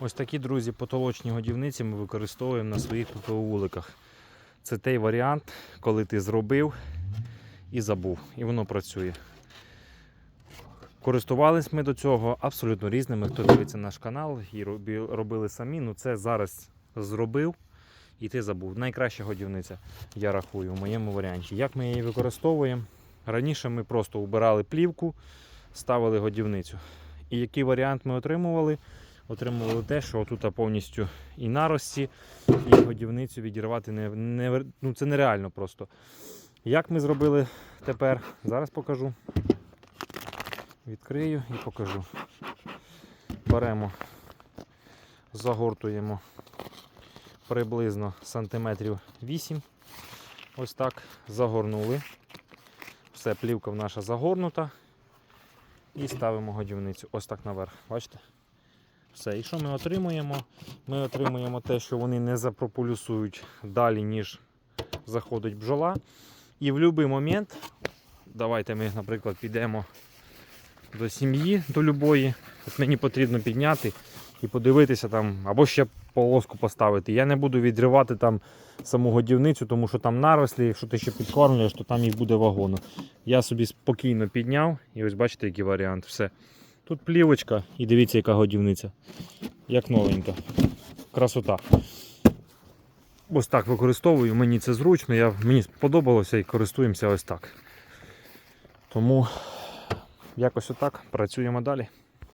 Ось такі, друзі, потолочні годівниці ми використовуємо на своїх ППО вуликах. Це той варіант, коли ти зробив і забув, і воно працює. Користувались ми до цього абсолютно різними. Хто дивиться наш канал і робили самі. Ну це зараз зробив і ти забув. Найкраща годівниця, я рахую, в моєму варіанті. Як ми її використовуємо? Раніше ми просто убирали плівку, ставили годівницю. І який варіант ми отримували? Отримували те, що тут повністю і нарості, і годівницю відірвати не, не, ну, це нереально просто. Як ми зробили тепер? Зараз покажу. Відкрию і покажу. Беремо, загортуємо приблизно сантиметрів 8. Ось так. Загорнули. Все, плівка наша загорнута. І ставимо годівницю ось так наверх. Бачите? Все. І що ми отримуємо? Ми отримуємо те, що вони не запропулюсують далі, ніж заходить бджола. І в будь-який момент, давайте ми, наприклад, підемо до сім'ї, до любої. От мені потрібно підняти і подивитися там, або ще полоску поставити. Я не буду відривати там саму годівницю, тому що там нарослі, якщо ти ще підкормлюєш, то там їх буде вагоно. Я собі спокійно підняв і ось бачите, який варіант. Все. Тут плівочка і дивіться, яка годівниця. Як новенька. Красота. Ось так використовую, мені це зручно, я, мені сподобалося і користуємося ось так. Тому якось отак працюємо далі.